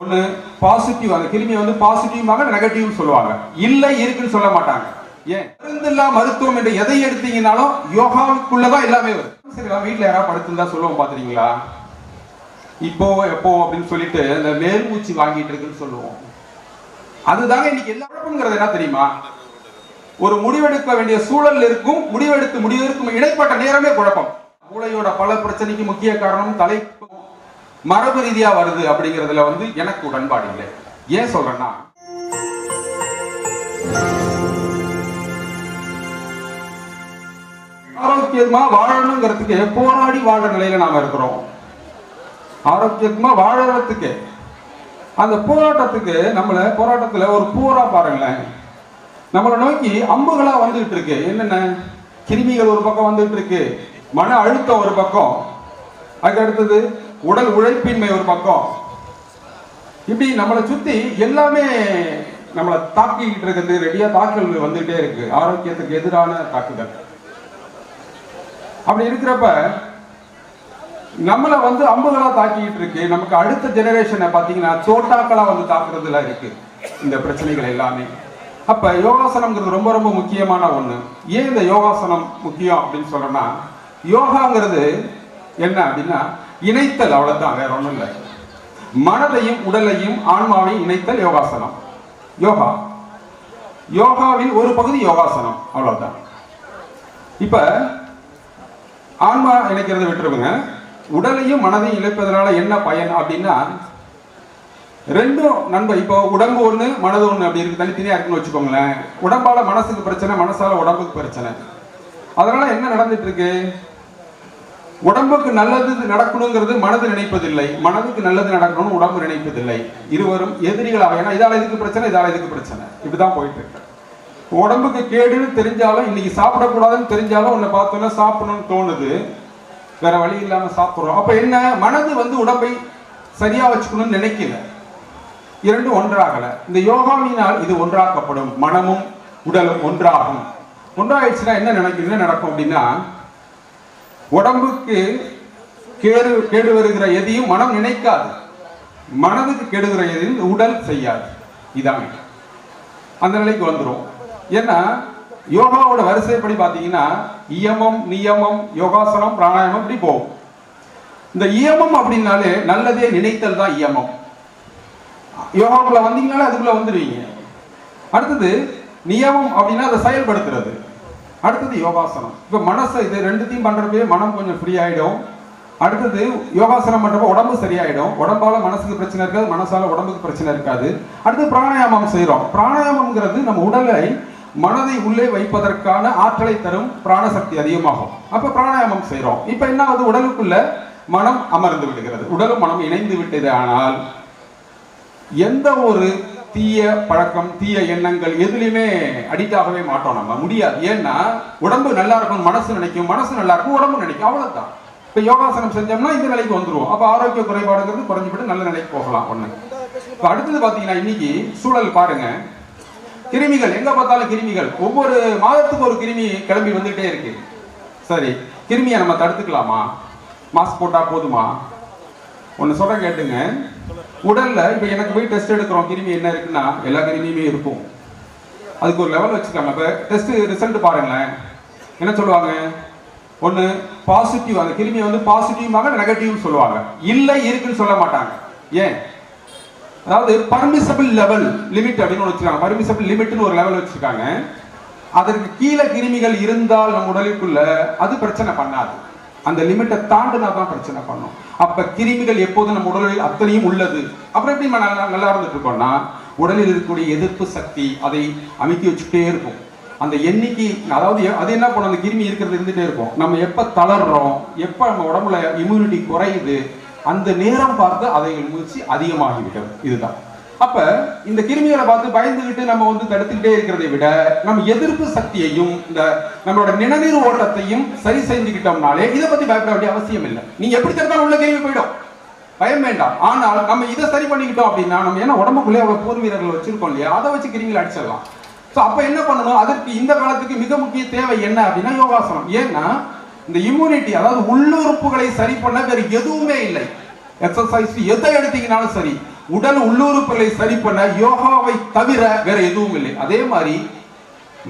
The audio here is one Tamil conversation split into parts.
ஒன்று பாசிட்டிவ் அந்த கிருமியை வந்து பாசிட்டிவாக நெகட்டிவ் சொல்லுவாங்க. இல்லை இருக்குன்னு சொல்ல மாட்டாங்க. ஏன்? மருந்தில்லா மருத்துவம் என்று எதை எடுத்தீங்கனாலும் யோகாவுக்குள்ளதான் எல்லாமே வரும் சரி வீட்டில் யாராவது படுத்திருந்தா சொல்லுவோம் பாத்துறீங்களா இப்போ எப்போ அப்படின்னு சொல்லிட்டு இந்த மேல்மூச்சு வாங்கிட்டு இருக்குன்னு சொல்லுவோம். அதுதாங்க இன்னைக்கு எல்லா குழப்பங்கிறது என்ன தெரியுமா? ஒரு முடிவெடுக்க வேண்டிய சூழல் இருக்கும் முடிவெடுத்து முடிவெடுக்கும் இடைப்பட்ட நேரமே குழப்பம். மூளையோட பல பிரச்சனைக்கு முக்கிய காரணம் தலை மரபு ரீதியா வருது அப்படிங்கிறதுல வந்து எனக்கு உடன்பாடு இல்லை. ஏன் சொல்றேன்னா ஆரோக்கியமா வாழணுங்கிறதுக்கு போராடி வாழ நிலையில நாம இருக்கிறோம். ஆரோக்கியமா வாழறதுக்கு அந்த போராட்டத்துக்கு நம்மள போராட்டத்துல ஒரு போரா பாருங்களேன். நம்மளை நோக்கி அம்புகளா வந்துகிட்டு இருக்கு. என்னென்ன? கிருமிகள் ஒரு பக்கம் வந்துட்டு இருக்கு. மன அழுத்தம் ஒரு பக்கம். அதுக்கு அடுத்தது உடல் உழைப்பின்மை ஒரு பக்கம். இப்படி நம்மளை சுத்தி எல்லாமே நம்மளை தாக்கிக்கிட்டு இருக்கிறது ரெடியா தாக்குதல் வந்துகிட்டே இருக்கு. ஆரோக்கியத்துக்கு எதிரான தாக்குதல். அப்படி இருக்கிறப்ப நம்மளை வந்து அம்புகளா தாக்கிட்டு இருக்கு. நமக்கு அடுத்த ஜெனரேஷனை பாத்தீங்கன்னா சோட்டாக்களா வந்து தாக்குறதுல இருக்கு. இந்த பிரச்சனைகள் எல்லாமே. அப்ப யோகாசனம்ங்கிறது ரொம்ப ரொம்ப முக்கியமான ஒண்ணு. ஏன் இந்த யோகாசனம் முக்கியம் அப்படின்னு சொல்றேன்னா யோகாங்கிறது என்ன அப்படின்னா இணைத்தல் அவ்வளவுதான் வேற ஒண்ணும் இல்லை. மனதையும் உடலையும் ஆன்மாவையும் இணைத்தல் யோகாசனம். யோகா. யோகாவில் ஒரு பகுதி யோகாசனம் அவ்வளவுதான். இப்ப ஆன்மா இணைக்கிறத விட்டுருவங்க உடலையும் மனதையும் இணைப்பதனால என்ன பயன் அப்படின்னா ரெண்டும் நண்பர் இப்போ உடம்பு ஒண்ணு மனது ஒண்ணு அப்படி இருக்கு தனித்தனியா இருக்குன்னு வச்சுக்கோங்களேன். உடம்பால மனசுக்கு பிரச்சனை மனசால உடம்புக்கு பிரச்சனை. அதனால என்ன நடந்துட்டு இருக்கு? உடம்புக்கு நல்லது நடக்கணுங்கிறது மனது நினைப்பதில்லை. மனதுக்கு நல்லது நடக்கணும்னு உடம்பு நினைப்பதில்லை. இருவரும் எதிரிகளாக ஏன்னா இதால இதுக்கு பிரச்சனை இதால இதுக்கு பிரச்சனை? இப்படிதான் போயிட்டு இருக்கு. உடம்புக்கு கேடுன்னு தெரிஞ்சாலும் இன்னைக்கு சாப்பிடக்கூடாதுன்னு தெரிஞ்சாலும் உன்னை பார்த்தோன்னா சாப்பிடணும்னு தோணுது. வேற வழி இல்லாம சாப்பிட்றோம். அப்ப என்ன? மனது வந்து உடம்பை சரியா வச்சுக்கணும்னு நினைக்கல. இரண்டும் ஒன்றாகல. இந்த யோகாவினால் இது ஒன்றாக்கப்படும். மனமும் உடலும் ஒன்றாகும். ஒன்றாயிடுச்சுன்னா என்ன நினைக்கும் என்ன நடக்கும் அப்படின்னா உடம்புக்கு கேடு கேடு வருகிற எதையும் மனம் நினைக்காது. மனதுக்கு கெடுகிற எதையும் உடல் செய்யாது. இதாங்க அந்த நிலைக்கு வந்துடும் ஏன்னா யோகாவோட வரிசைப்படி பார்த்தீங்கன்னா இயமம் நியமம் யோகாசனம் பிராணாயாமம் இப்படி போகும். இந்த இயமம் அப்படின்னாலே நல்லதே நினைத்தல் தான் இயமம். யோகாக்குள்ள வந்தீங்கனாலே அதுக்குள்ள வந்துடுவீங்க அடுத்தது நியமம் அப்படின்னா அதை செயல்படுத்துறது. அடுத்தது யோகாசனம். இப்போ மனசை இது ரெண்டுத்தையும் பண்றப்பே மனம் கொஞ்சம் ஃப்ரீ ஆயிடும். அடுத்தது யோகாசனம் பண்றப்ப உடம்பு சரியாயிடும். உடம்பால மனசுக்கு பிரச்சனை இருக்காது மனசால உடம்புக்கு பிரச்சனை இருக்காது. அடுத்து பிராணாயாமம் செய்கிறோம் பிராணாயாமம்ங்கிறது நம்ம உடலை மனதை உள்ளே வைப்பதற்கான ஆற்றலை தரும் பிராணசக்தி அதிகமாகும். அப்ப பிராணாயாமம் செய்கிறோம் இப்ப என்ன ஆகுது? உடலுக்குள்ள மனம் அமர்ந்து விடுகிறது. உடலும் மனம் இணைந்து விட்டது ஆனால் எந்த ஒரு தீய பழக்கம் தீய எண்ணங்கள் எதுலையுமே அடிக்ட் ஆகவே மாட்டோம் நம்ம. முடியாது. ஏன்னா உடம்பு நல்லா இருக்கும் மனசு நினைக்கும் மனசு நல்லா இருக்கும் உடம்பு நினைக்கும். அவ்வளவுதான். இப்ப யோகாசனம் செஞ்சோம்னா இந்த நிலைக்கு வந்துருவோம். அப்ப ஆரோக்கிய குறைபாடுங்கிறது குறைஞ்சுவிட்டு நல்ல நிலைக்கு போகலாம் ஒண்ணு. இப்ப அடுத்தது பாத்தீங்கன்னா இன்னைக்கு சூழல் பாருங்க. கிருமிகள் எங்க பார்த்தாலும் கிருமிகள். ஒவ்வொரு மாதத்துக்கு ஒரு கிருமி கிளம்பி வந்துட்டே இருக்கு. சரி கிருமியை நம்ம தடுத்துக்கலாமா? மாஸ்க் போட்டா போதுமா? ஒன்னு சொல்ற கேட்டுங்க. உடல்ல இப்ப எனக்கு போய் டெஸ்ட் எடுக்கிறோம். கிருமி என்ன இருக்குன்னா எல்லா கிருமியுமே இருக்கும். அதுக்கு ஒரு லெவல் வச்சுக்கலாம் இப்ப டெஸ்ட் ரிசல்ட் பாருங்களேன். என்ன சொல்லுவாங்க? ஒன்று பாசிட்டிவ் அந்த கிருமியை வந்து பாசிட்டிவாக நெகட்டிவ் சொல்லுவாங்க. இல்லை இருக்குன்னு சொல்ல மாட்டாங்க. ஏன்? அதாவது பர்மிசபிள் லெவல் லிமிட் அப்படின்னு ஒன்று வச்சுருக்காங்க பர்மிசபிள் லிமிட்னு ஒரு லெவல் வச்சிருக்காங்க அதற்கு கீழே கிருமிகள் இருந்தால் நம்ம உடலுக்குள்ள அது பிரச்சனை பண்ணாது. அந்த லிமிட்டை தாண்டினா தான் பிரச்சனை பண்ணும். அப்ப கிருமிகள் எப்போதும் நம்ம உடலில் அத்தனையும் உள்ளது? அப்புறம் எப்படி நம்ம நல்லா நல்லா இருந்துட்டு இருக்கோம்னா உடலில் இருக்கக்கூடிய எதிர்ப்பு சக்தி அதை அமைக்கி வச்சுக்கிட்டே இருக்கும். அந்த எண்ணிக்கை அதாவது அது என்ன பண்ணும்? அந்த கிருமி இருக்கிறது இருந்துட்டே இருக்கும். நம்ம எப்ப தளர்றோம்? எப்ப நம்ம உடம்புல இம்யூனிட்டி குறையுது? அந்த நேரம் பார்த்து அதை முயற்சி அதிகமாகிவிட்டது இதுதான். அப்ப இந்த கிருமிகளை பார்த்து பயந்துகிட்டு நம்ம வந்து தடுத்துக்கிட்டே இருக்கிறதை விட நம்ம எதிர்ப்பு சக்தியையும் இந்த நம்மளோட நிணநீர் ஓட்டத்தையும் சரி செஞ்சுக்கிட்டோம்னாலே இதை பத்தி பயப்பட வேண்டிய அவசியம் இல்லை. நீங்க எப்படி தடுத்தாலும் உள்ள கேள்வி போயிடும். பயம் வேண்டாம். ஆனால் நம்ம இதை சரி பண்ணிக்கிட்டோம் அப்படின்னா நம்ம ஏன்னா உடம்புக்குள்ளே அவ்வளவு போர் வீரர்கள் வச்சிருக்கோம் இல்லையா? அதை வச்சு கிருமிகளை அடிச்சிடலாம். ஸோ அப்ப என்ன பண்ணணும்? அதற்கு இந்த காலத்துக்கு மிக முக்கிய தேவை என்ன அப்படின்னா யோகாசனம். ஏன்னா இந்த இம்யூனிட்டி அதாவது உள்ளுறுப்புகளை சரி பண்ண வேறு எதுவுமே இல்லை. எக்ஸசைஸ் எதை எடுத்தீங்கனாலும் சரி. உடல் உள்ளுறுப்புகளை சரி பண்ண யோகாவை தவிர வேற எதுவும் இல்லை. அதே மாதிரி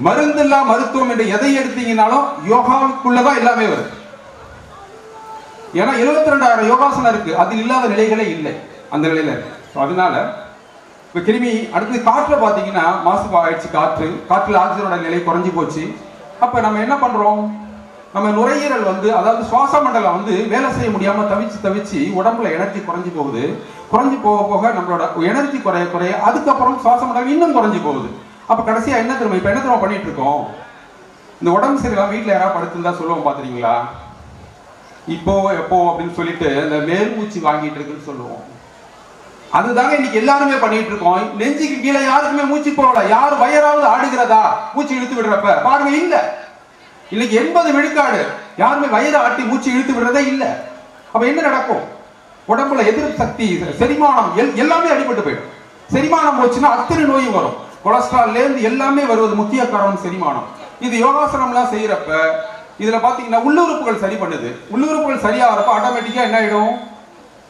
மருந்தில்லா மருத்துவம் என்று எதை எடுத்தீங்கனாலும் யோகாவுக்குள்ளதான் எல்லாமே வருது. ஏன்னா எழுபத்தி ரெண்டாயிரம் யோகாசனம் இருக்கு. அதில் இல்லாத நிலைகளே இல்லை. அந்த நிலையில இருக்கு. அதனால இப்ப கிருமி அடுத்து காற்றுல பாத்தீங்கன்னா மாசு ஆயிடுச்சு காற்று. காற்றுல ஆக்சிஜனோட நிலை குறைஞ்சு போச்சு. அப்ப நம்ம என்ன பண்றோம்? நம்ம நுரையீரல் வந்து அதாவது சுவாச மண்டலம் வந்து வேலை செய்ய முடியாம தவிச்சு தவிச்சு உடம்புல எனர்ஜி குறைஞ்சு போகுது. குறைஞ்சி போக போக நம்மளோட எனர்ஜி குறைய குறைய அதுக்கப்புறம் சுவாச மண்டலம் இன்னும் குறைஞ்சி போகுது. அப்ப கடைசியா என்ன திரும்ப இப்ப என்ன திரும்ப பண்ணிட்டு இருக்கோம்? இந்த உடம்பு சரியில்லாம வீட்டுல யாராவது படுத்திருந்தா சொல்லுவோம் பாத்துறீங்களா இப்போ எப்போ அப்படின்னு சொல்லிட்டு இந்த மேல்மூச்சு வாங்கிட்டு இருக்குன்னு சொல்லுவோம். அதுதாங்க இன்னைக்கு எல்லாருமே பண்ணிட்டு இருக்கோம். நெஞ்சுக்கு கீழே யாருக்குமே மூச்சு போகல யார் வயராவது ஆடுகிறதா? மூச்சு இழுத்து விடுறப்ப. பாருங்க இல்ல. இன்னைக்கு எண்பது விழுக்காடு யாருமே வயிறு ஆட்டி மூச்சு இழுத்து விடுறதே இல்ல. அப்ப என்ன நடக்கும்? உடம்புல எதிர்ப்பு சக்தி செரிமானம் எல்- எல்லாமே அடிபட்டு போயிடும். செரிமானம் போச்சுன்னா அத்தனை நோயும் வரும். கொலஸ்ட்ரால்ல இருந்து எல்லாமே வருவது முக்கிய காரணம் செரிமானம். இது யோகாசனம்லாம் செய்யறப்ப இதுல பாத்தீங்கன்னா உள்ளுறுப்புகள் சரி பண்ணுது. உள்ளுறுப்புகள் சரியாகிறப்ப ஆட்டோமேட்டிக்கா என்ன ஆயிடும்?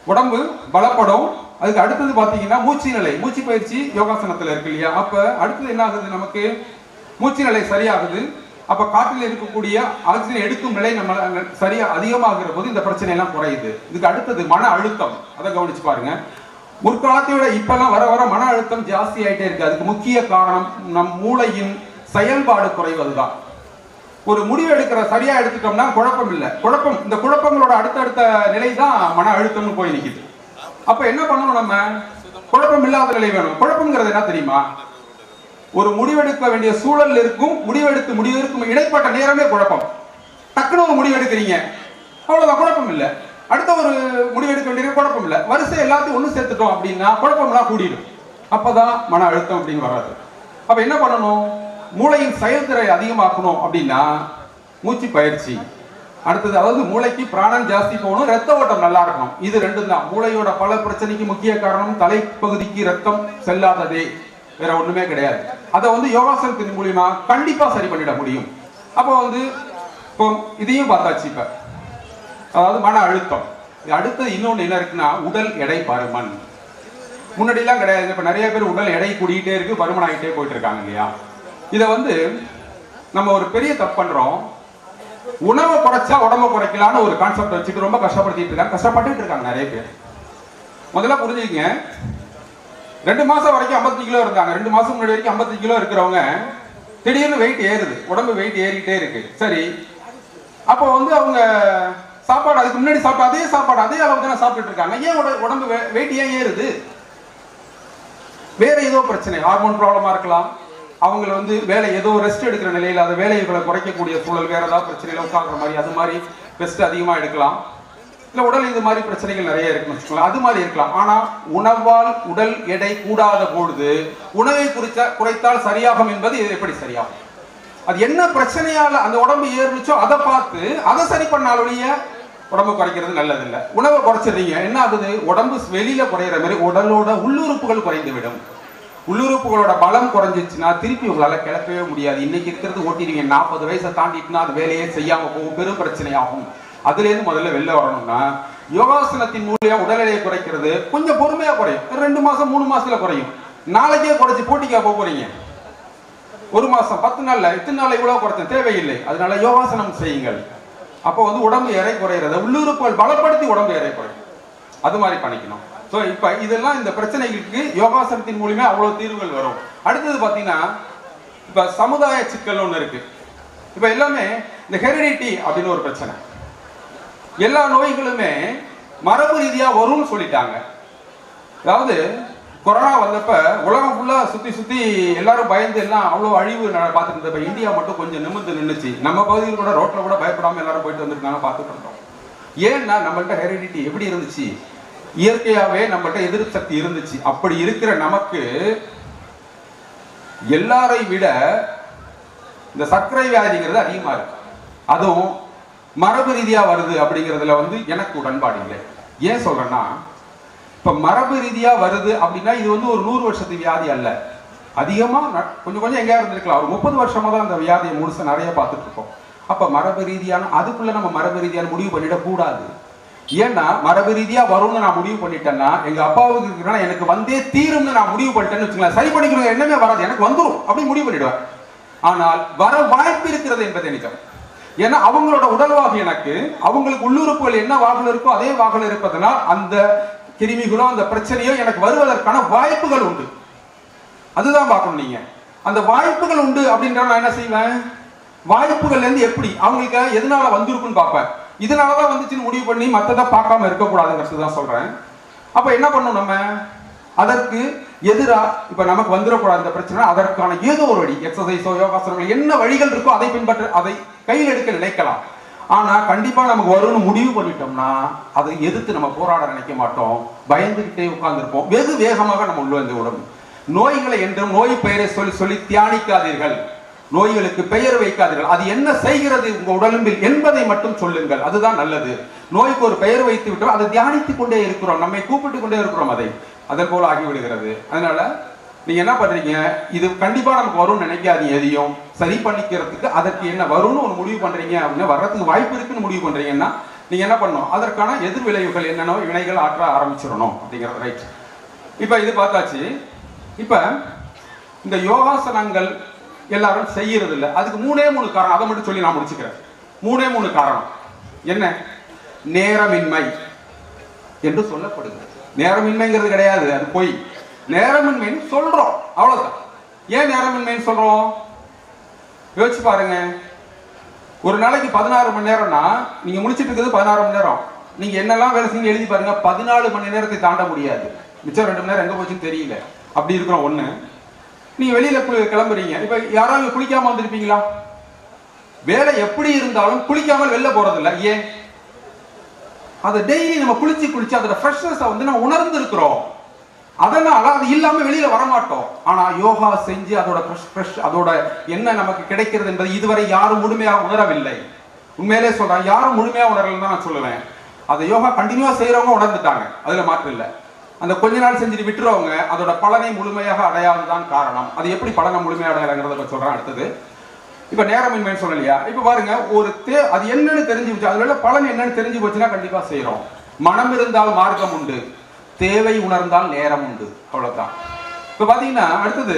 உடம்பு பலப்படும். அதுக்கு அடுத்தது பாத்தீங்கன்னா மூச்சு நிலை. மூச்சு பயிற்சி யோகாசனத்துல இருக்கு இல்லையா? அப்ப அடுத்தது என்ன ஆகுது நமக்கு? மூச்சு நிலை சரியாகுது. அப்ப காற்றில் இருக்கக்கூடிய ஆக்சிஜன் எடுக்கும் நிலை நம்ம சரியா அதிகமாகிற போது இந்த பிரச்சனை எல்லாம் குறையுது. இதுக்கு அடுத்தது மன அழுத்தம். அதை கவனிச்சு பாருங்க. முற்காலத்தை விட இப்பெல்லாம் வர வர மன அழுத்தம் ஜாஸ்தி ஆயிட்டே இருக்கு. அதுக்கு முக்கிய காரணம் நம் மூளையின் செயல்பாடு குறைவதுதான். ஒரு முடிவு எடுக்கிற சரியா எடுத்துட்டோம்னா குழப்பம் இல்லை. குழப்பம் இந்த குழப்பங்களோட அடுத்தடுத்த நிலை தான் மன அழுத்தம்னு போய் நிற்குது அப்ப என்ன பண்ணணும் நம்ம? குழப்பம் இல்லாத நிலை வேணும். குழப்பம்ங்கிறது என்ன தெரியுமா? ஒரு முடிவெடுக்க வேண்டிய சூழல் இருக்கும் முடிவெடுத்து முடிவெடுக்கும் இடைப்பட்ட நேரமே குழப்பம். டக்குன்னு ஒரு முடிவு எடுக்கிறீங்க. அவ்வளவுதான் குழப்பம் இல்லை. அடுத்த ஒரு முடிவு எடுக்க வேண்டிய குழப்பம் இல்லை. வரிசை எல்லாத்தையும் ஒன்று சேர்த்துட்டோம் அப்படின்னா குழப்பம்லாம் கூடிடும். அப்பதான் மன அழுத்தம் அப்படின்னு வராது. அப்ப என்ன பண்ணணும்? மூளையின் செயல்திறை அதிகமாக்கணும் அப்படின்னா மூச்சு பயிற்சி. அடுத்தது அதாவது மூளைக்கு பிராணம் ஜாஸ்தி போகணும் ரத்த ஓட்டம் நல்லா இருக்கணும். இது ரெண்டும் தான். மூளையோட பல பிரச்சனைக்கு முக்கிய காரணம் தலைப்பகுதிக்கு ரத்தம் செல்லாததே. வேற ஒண்ணுமே கிடையாது. அதை வந்து யோகாசனத்தின் மூலியமா கண்டிப்பா சரி பண்ணிட முடியும். அப்போ வந்து இப்போ இதையும் பார்த்தாச்சு இப்ப. அதாவது மன அழுத்தம். இது அடுத்தது இன்னொன்று என்ன இருக்குன்னா உடல் எடை பருமன் முன்னாடிலாம் கிடையாது. இப்போ நிறைய பேர் உடல் எடை கூடிக்கிட்டே இருக்கு பருமன் ஆகிட்டே போயிட்டு இருக்காங்க இல்லையா? இதை வந்து நம்ம ஒரு பெரிய தப்பு பண்றோம். உணவை குறைச்சா உடம்ப குறைக்கலான்னு ஒரு கான்செப்ட் வச்சுட்டு ரொம்ப கஷ்டப்படுத்திட்டு இருக்காங்க. கஷ்டப்பட்டுட்டு இருக்காங்க நிறைய பேர். முதல்ல புரிஞ்சுக்கங்க. ரெண்டு மாசம் வரைக்கும் 55 கிலோ இருந்தாங்க. ரெண்டு மாசம் முன்னாடி வரைக்கும் 55 கிலோ இருக்கிறவங்க திடீர்னு வெயிட் ஏறுது. உடம்பு வெயிட் ஏறிட்டே இருக்கு. சரி. அப்போ வந்து அவங்க சாப்பாடு அதுக்கு முன்னாடி சாப்பிட்டு அதே சாப்பாடு அதே அளவு தானே சாப்பிட்டு இருக்காங்க. ஏன் உடம்பு வெயிட் ஏன் ஏறுது? வேற ஏதோ பிரச்சனை. ஹார்மோன் ப்ராப்ளமா இருக்கலாம். அவங்கள வந்து வேலை ஏதோ ரெஸ்ட் எடுக்கிற நிலையில் அந்த வேலைகளை குறைக்கக்கூடிய சூழல் வேற ஏதாவது பிரச்சனையில உட்கார்ற மாதிரி அது மாதிரி ரெஸ்ட் அதிகமாக எடுக்கலாம். இல்லை உடல் இது மாதிரி பிரச்சனைகள் நிறைய இருக்குன்னு வச்சுக்கலாம் அது மாதிரி இருக்கலாம். ஆனால் உணவால் உடல் எடை கூடாத பொழுது உணவை குறித்த குறைத்தால் சரியாகும் என்பது இது எப்படி சரியாகும்? அது என்ன பிரச்சனையால் அந்த உடம்பு ஏறுச்சோ அதை பார்த்து அதை சரி பண்ணாலுடைய உடம்பு குறைக்கிறது நல்லதில்லை. உணவை குறைச்சிடுறீங்க என்ன ஆகுது? உடம்பு வெளியில் குறையிற மாதிரி உடலோட உள்ளுறுப்புகள் குறைந்து விடும் உள்ளுறுப்புகளோட பலம் குறைஞ்சிச்சுன்னா திருப்பி உங்களால் கிளப்பவே முடியாது. இன்னைக்கு இருக்கிறது ஓட்டிடுவீங்க. நாற்பது வயசை தாண்டிட்டுனா அது வேலையே செய்யாம போகும். பெரும் பிரச்சனையாகும். அதுலேருந்து முதல்ல வெளில வரணும்னா யோகாசனத்தின் மூலியம் உடல் எடையை குறைக்கிறது கொஞ்சம் பொறுமையாக குறையும். ரெண்டு மாதம் மூணு மாதத்தில் குறையும். நாளைக்கே குறைச்சி போட்டிக்கா போக போறீங்க? ஒரு மாதம் பத்து நாளில் இத்தனை நாள் இவ்வளோ குறைச்ச தேவையில்லை. அதனால யோகாசனம் செய்யுங்கள். அப்போ வந்து உடம்பு எடை குறையிறத உள்ளுறுப்புகள் பலப்படுத்தி உடம்பு எறை குறையும். அது மாதிரி பண்ணிக்கணும். ஸோ இப்போ இதெல்லாம் இந்த பிரச்சனைகளுக்கு யோகாசனத்தின் மூலியமே அவ்வளோ தீர்வுகள் வரும். அடுத்தது பார்த்தீங்கன்னா இப்போ சமுதாய சிக்கல் ஒன்று இருக்கு. இப்போ எல்லாமே இந்த ஹெரிடிட்டி அப்படின்னு ஒரு பிரச்சனை. எல்லா நோய்களுமே மரபு ரீதியா வரும்னு சொல்லிட்டாங்க. அதாவது கொரோனா வந்தப்ப உலகம் ஃபுல்லா சுத்தி சுத்தி எல்லாரும் பயந்து எல்லாம் அவ்வளவு அழிவு பார்த்துட்டு இருந்தப்ப இந்தியா மட்டும் கொஞ்சம் நிமிர்ந்து நின்றுச்சு நம்ம பகுதியில் கூட ரோட்ல கூட பயப்படாம எல்லாரும் போயிட்டு வந்திருக்காங்க பார்த்துட்டு இருந்தோம். ஏன்னா நம்மள்கிட்ட ஹெரிடிட்டி எப்படி இருந்துச்சு? இயற்கையாவே நம்மள்கிட்ட எதிர்ப்பு சக்தி இருந்துச்சு. அப்படி இருக்கிற நமக்கு எல்லாரை விட இந்த சர்க்கரை வியாதிங்கிறது அதிகமா இருக்கு. அதுவும் மரபு ரீதியாக வருது அப்படிங்கிறதுல வந்து எனக்கு உடன்பாடு இல்லை. ஏன் சொல்றேன்னா இப்போ மரபு ரீதியாக வருது அப்படின்னா இது வந்து ஒரு நூறு வருஷத்து வியாதி அல்ல. அதிகமாக கொஞ்சம் கொஞ்சம் எங்கேயா இருந்திருக்கலாம். ஒரு முப்பது வருஷமா தான் அந்த வியாதியை முழுசாக நிறைய பார்த்துட்டு இருக்கோம். அப்போ மரபு ரீதியான அதுக்குள்ளே நம்ம மரபு ரீதியான முடிவு பண்ணிடக்கூடாது ஏன்னா மரபு ரீதியாக வரும்னு நான் முடிவு பண்ணிட்டேன்னா எங்கள் அப்பாவுக்கு இருக்கிறனா எனக்கு வந்தே தீரும்னு நான் முடிவு பண்ணிட்டேன்னு வச்சுக்கலாம் சரி பண்ணிக்கணும் என்னமே வராது. எனக்கு வந்துடும் அப்படி முடிவு பண்ணிடுவேன். ஆனால் வர வாய்ப்பு இருக்கிறது என்பதை நிஜம். ஏன்னா அவங்களோட உடல்வாகு எனக்கு. அவங்களுக்கு உள்ளுறுப்புகள் என்ன வாகனம் இருக்கோ அதே வாகனம் இருப்பதனால் அந்த கிருமிகளோ அந்த பிரச்சனையோ எனக்கு வருவதற்கான வாய்ப்புகள் உண்டு. அதுதான் பார்க்கணும் நீங்க. அந்த வாய்ப்புகள் உண்டு அப்படின்ற நான் என்ன செய்வேன்? வாய்ப்புகள்லேருந்து எப்படி? அவங்களுக்கு எதனால வந்திருக்குன்னு பார்ப்பேன். இதனாலதான் வந்துச்சுன்னு முடிவு பண்ணி மத்ததை பார்க்காம இருக்கக்கூடாதுங்கிறது தான் சொல்றேன். அப்ப என்ன பண்ணணும் நம்ம? அதற்கு எதிரா இப்ப நமக்கு வந்துடக்கூடாது இந்த பிரச்சனை அதற்கான ஏதோ ஒரு வழி எக்ஸசைஸோ யோகாசனங்கள் என்ன வழிகள் இருக்கோ அதை பின்பற்ற அதை கையில் எடுக்க நினைக்கலாம். ஆனா கண்டிப்பா நமக்கு வரும்னு முடிவு பண்ணிட்டோம்னா அதை எதிர்த்து நம்ம போராட நினைக்க மாட்டோம். பயந்துகிட்டே உட்கார்ந்துருப்போம். வெகு வேகமாக நம்ம உள்ள வந்து விடும் நோய்களை என்றும் நோய் பெயரை சொல்லி சொல்லி தியானிக்காதீர்கள். நோய்களுக்கு பெயர் வைக்காதீர்கள். அது என்ன செய்கிறது உங்க உடலும்பில் என்பதை மட்டும் சொல்லுங்கள். அதுதான் நல்லது. நோய்க்கு ஒரு பெயர் வைத்து விட்டோம் அதை தியானித்துக் கொண்டே இருக்கிறோம். நம்மை கூப்பிட்டு கொண்டே இருக்கிறோம் அதை. அதன் போல் ஆகிவிடுகிறது. அதனால நீங்க என்ன பண்றீங்க? இது கண்டிப்பா நமக்கு வரும்னு நினைக்காதீங்க எதையும். சரி பண்ணிக்கிறதுக்கு அதற்கு என்ன வரும்னு ஒரு முடிவு பண்றீங்க அப்படின்னா வர்றதுக்கு வாய்ப்பு இருக்குன்னு முடிவு பண்றீங்கன்னா நீங்க என்ன பண்ணணும்? அதற்கான எதிர் விளைவுகள் என்னென்னோ வினைகள் ஆற்ற ஆரம்பிச்சிடணும் அப்படிங்கிறது ரைட் இப்ப இது பார்த்தாச்சு. இப்ப இந்த யோகாசனங்கள் எல்லாரும் செய்யறது இல்லை அதுக்கு மூணே மூணு காரணம். அதை மட்டும் சொல்லி நான் முடிச்சுக்கிறேன். மூணே மூணு காரணம். என்ன? நேரமின்மை என்று சொல்லப்படுகிறது. நேரமின்மைங்கிறது கிடையாது அது பொய். நேரமின்மைன்னு சொல்றோம் அவ்வளவுதான். ஏன் நேரமின்மைன்னு சொல்றோம்? யோசிச்சு பாருங்க. ஒரு நாளைக்கு பதினாறு மணி நேரம்னா நீங்க முடிச்சிட்டு இருக்கிறது பதினாறு மணி நேரம். நீங்க என்னெல்லாம் வேலை செஞ்சு எழுதி பாருங்க பதினாலு மணி நேரத்தை தாண்ட முடியாது. மிச்சம் ரெண்டு மணி நேரம் எங்க போச்சுன்னு தெரியல. அப்படி இருக்கிறோம் ஒண்ணு. நீங்க வெளியில கிளம்புறீங்க. இப்ப யாராவது குளிக்காம வந்திருப்பீங்களா? வேலை எப்படி இருந்தாலும் குளிக்காமல் வெளில போறது ஏன்? அதை டெய்லி நம்ம குளிச்சு குளிச்சு அதோட ஃப்ரெஷ்னஸ் வந்து நம்ம உணர்ந்து இருக்கிறோம் அதனால அது இல்லாம வெளியில வர மாட்டோம் ஆனா யோகா செஞ்சு அதோட ஃப்ரெஷ் ஃப்ரெஷ் அதோட என்ன நமக்கு கிடைக்கிறது என்பது இதுவரை யாரும் முழுமையாக உணரவில்லை. உண்மையிலே சொல்றேன் யாரும் முழுமையாக உணரலன்னு தான் நான் சொல்லுவேன். அதை யோகா கண்டினியூவா செய்யறவங்க உணர்ந்துட்டாங்க. அதுல மாற்றம் இல்லை. அந்த கொஞ்ச நாள் செஞ்சுட்டு விட்டுறவங்க அதோட பலனை முழுமையாக அடையாததான் காரணம். அது எப்படி பலனை முழுமையாக அடையலைங்கிறத பத்தி சொல்றேன். அடுத்தது இப்ப நேரமின்மைன்னு சொல்லலையா? இப்ப பாருங்க ஒரு தே அது என்னன்னு தெரிஞ்சு போச்சு. அதுல பலன் என்னன்னு தெரிஞ்சு போச்சுன்னா கண்டிப்பா செய்யறோம் மனம் இருந்தால் மார்க்கம் உண்டு. தேவை உணர்ந்தால் நேரம் உண்டு. அவ்வளவுதான். இப்ப பாத்தீங்கன்னா அடுத்தது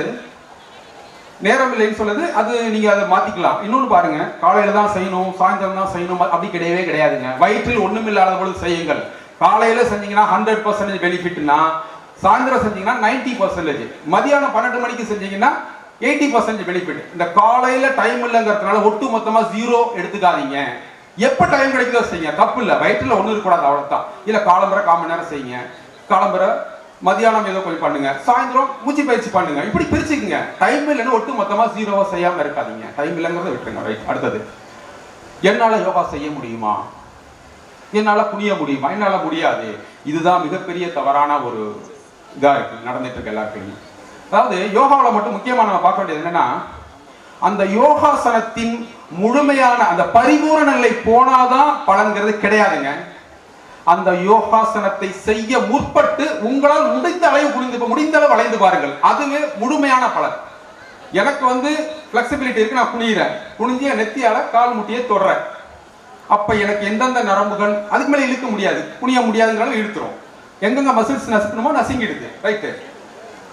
நேரம் இல்லைன்னு சொல்லுது அது நீங்க அதை மாத்திக்கலாம். இன்னொன்னு பாருங்க காலையில தான் செய்யணும் சாயந்தரம் தான் செய்யணும் அப்படி கிடையவே கிடையாதுங்க. வயிற்றில் ஒண்ணும் இல்லாத பொழுது செய்யுங்கள். காலையில செஞ்சீங்கன்னா ஹண்ட்ரட் பர்சன்டேஜ் பெனிஃபிட்னா சாயந்தரம் செஞ்சீங்கன்னா நைன்டி பர்சன்டேஜ் மதியானம் பன்னெண்டு மணிக்கு செஞ்சீங்கன்னா எயிட்டி பர்சன்ட் பெனிஃபிட் இந்த காலையில டைம் இல்லைங்கிறதுனால ஒட்டு மொத்தமா ஜீரோ எடுத்துக்காதீங்க. எப்ப டைம் கிடைக்குதோ செய்யுங்க. தப்பு இல்லை. வயிற்றுல ஒண்ணு இருக்கக்கூடாது அவ்வளவுதான். இல்ல காலம்பரை கால் நேரம் செய்யுங்க. காலம்பரை மதியானம் ஏதோ கொஞ்சம் பண்ணுங்க. சாயந்தரம் மூச்சு பயிற்சி பண்ணுங்க. இப்படி பிரிச்சுக்குங்க. டைம் இல்லைன்னு ஒட்டு மொத்தமா ஜீரோவா செய்யாம இருக்காதீங்க. டைம் இல்லைங்கிறத விட்டுருங்க. ரைட் அடுத்தது. என்னால யோகா செய்ய முடியுமா? என்னால புரிய முடியுமா? என்னால முடியாது. இதுதான் மிகப்பெரிய தவறான ஒரு இதா இருக்கு. நடந்துட்டு இருக்கு எல்லாருக்குமே. அதாவது யோகாவில் மட்டும் முக்கியமாக நம்ம பார்க்க வேண்டியது என்னன்னா அந்த யோகாசனத்தின் முழுமையான அந்த பரிபூரண நிலை போனாதான் பலன்கிறது கிடையாதுங்க. அந்த யோகாசனத்தை செய்ய முற்பட்டு உங்களால் முடிந்த அளவு புரிந்து முடிந்த அளவு வளைந்து பாருங்கள். அதுவே முழுமையான பலன். எனக்கு வந்து ஃபிளெக்சிபிலிட்டி இருக்கு நான் குனிகிறேன் புனிஞ்சிய நெத்தியால கால் முட்டியை தொடுறேன். அப்ப எனக்கு எந்தெந்த நரம்புகள் அதுக்கு மேலே இழுக்க முடியாது. குனிய முடியாதுங்கிறத இழுத்துரும். எங்கெங்க மசில்ஸ் நசுக்கணுமோ நசுங்கிடுது. ரைட்டு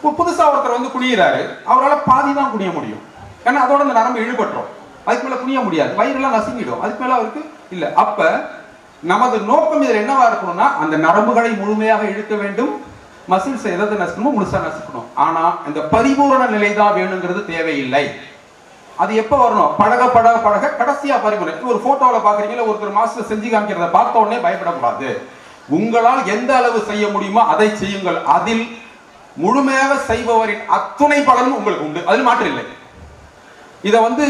இப்போ புதுசாக ஒருத்தர் வந்து குனியிறாரு அவரால் பாதி தான் குனிய முடியும். ஏன்னா அதோட அந்த நரம்பு இழுபட்டுரும். அதுக்கு மேலே குனிய முடியாது. வயிறுலாம் நசுங்கிடும். அதுக்கு மேலே அவருக்கு இல்லை. அப்போ நமது நோக்கம் இதில் என்னவா இருக்கணும்னா அந்த நரம்புகளை முழுமையாக இழுக்க வேண்டும். மசில்ஸ் எதாவது நசுக்கணுமோ முழுசாக நசுக்கணும். ஆனால் இந்த பரிபூரண நிலை தான் வேணுங்கிறது தேவையில்லை. அது எப்போ வரணும்? பழக பழக பழக கடைசியாக பரிபூரணம். ஒரு ஃபோட்டோவில் பார்க்குறீங்களா ஒருத்தர் மாஸ்டர் செஞ்சு காமிக்கிறத பார்த்த உடனே பயப்படக்கூடாது. உங்களால் எந்த அளவு செய்ய முடியுமோ அதை செய்யுங்கள். அதில் முழுமையாக செய்பவரின் அத்துணை பலனும் உங்களுக்கு உண்டு. அதில் மாற்றம் இல்லை. இதை வந்து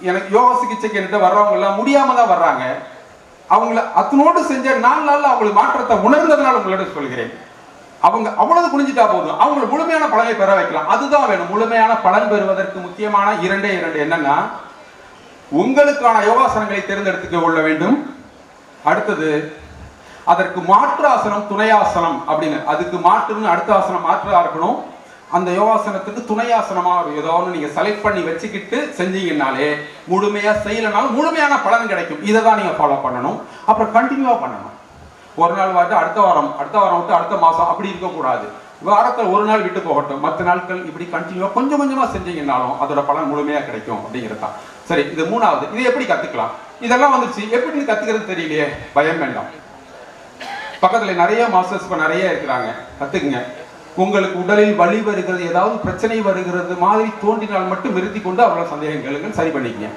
எனக்கு யோகா சிகிச்சைக்கு என்கிட்ட வர்றவங்க எல்லாம் முடியாம தான் வர்றாங்க. அவங்கள அத்தனோடு செஞ்ச நாலு நாளில் அவங்களுக்கு மாற்றத்தை உணர்ந்ததுனால உங்களிடம் சொல்கிறேன். அவங்க அவ்வளவு குனிஞ்சிட்டா போதும். அவங்கள முழுமையான பலனை பெற வைக்கலாம். அதுதான் வேணும். முழுமையான பலன் பெறுவதற்கு முக்கியமான இரண்டே இரண்டு என்னன்னா உங்களுக்கான யோகாசனங்களை தேர்ந்தெடுத்துக்க கொள்ள வேண்டும். அடுத்தது அதற்கு மாற்று ஆசனம் துணையாசனம் அப்படின்னு. அதுக்கு மாற்றுன்னு அடுத்த ஆசனம் மாற்றா இருக்கணும்? அந்த யோகாசனத்துக்கு துணையாசனமா ஒரு ஏதோ ஒன்று நீங்க செலக்ட் பண்ணி வச்சுக்கிட்டு செஞ்சீங்கன்னாலே முழுமையா செய்யலைனாலும் முழுமையான பலன் கிடைக்கும். இதை தான் நீங்க ஃபாலோ பண்ணணும். அப்புறம் கண்டினியூவா பண்ணணும். ஒரு நாள் வாட்டு அடுத்த வாரம் அடுத்த வாரம் விட்டு அடுத்த மாசம் அப்படி இருக்கக்கூடாது. வாரத்தில் ஒரு நாள் விட்டு போகட்டும். மற்ற நாட்கள் இப்படி கண்டினியூவாக கொஞ்சம் கொஞ்சமாக செஞ்சீங்கன்னாலும் அதோட பலன் முழுமையாக கிடைக்கும் அப்படிங்கிறது தான். சரி இது மூணாவது. இது எப்படி கற்றுக்கலாம் இதெல்லாம் வந்துச்சு எப்படி கற்றுக்கிறது தெரியலையே? பயம் வேண்டாம். பக்கத்தில் நிறைய மாஸ்டர்ஸ் இப்போ நிறைய இருக்கிறாங்க. கற்றுக்குங்க உங்களுக்கு உடலில் வலி வருகிறது ஏதாவது பிரச்சனை வருகிறது மாதிரி தோன்றினால் மட்டும் நிறுத்தி கொண்டு அவ்வளோ சந்தேகம் கேளுங்கள் சரி பண்ணிக்கங்க.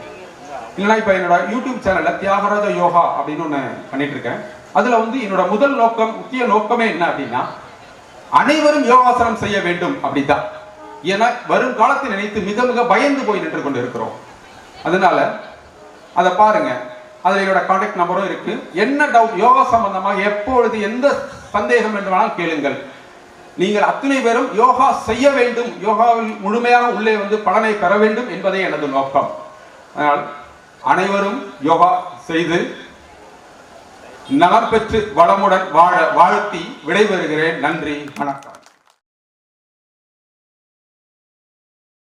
இல்லைன்னா இப்போ என்னோட யூடியூப் சேனலில் தியாகராஜ யோகா அப்படின்னு ஒன்று பண்ணிட்டு இருக்கேன் அதில் வந்து என்னோட முதல் நோக்கம் முக்கிய நோக்கமே என்ன அப்படின்னா அனைவரும் யோகாசனம் செய்ய வேண்டும் அப்படித்தான் ஏன்னா வரும் காலத்தை நினைத்து மிக மிக பயந்து போய் நின்று கொண்டு இருக்கிறோம் அதனால அதை பாருங்க. அதில் என்னோட கான்டாக்ட் நம்பரும் இருக்கு. என்ன டவுட் யோகா சம்பந்தமாக எப்பொழுது எந்த சந்தேகம் என்று வேணாலும் கேளுங்கள். நீங்கள் அத்தனை பேரும் யோகா செய்ய வேண்டும். யோகாவில் முழுமையாக உள்ளே வந்து பலனை பெற வேண்டும் என்பதே எனது நோக்கம். அதனால் அனைவரும் யோகா செய்து நலம் பெற்று வளமுடன் வாழ வாழ்த்தி விடைபெறுகிறேன். நன்றி வணக்கம்.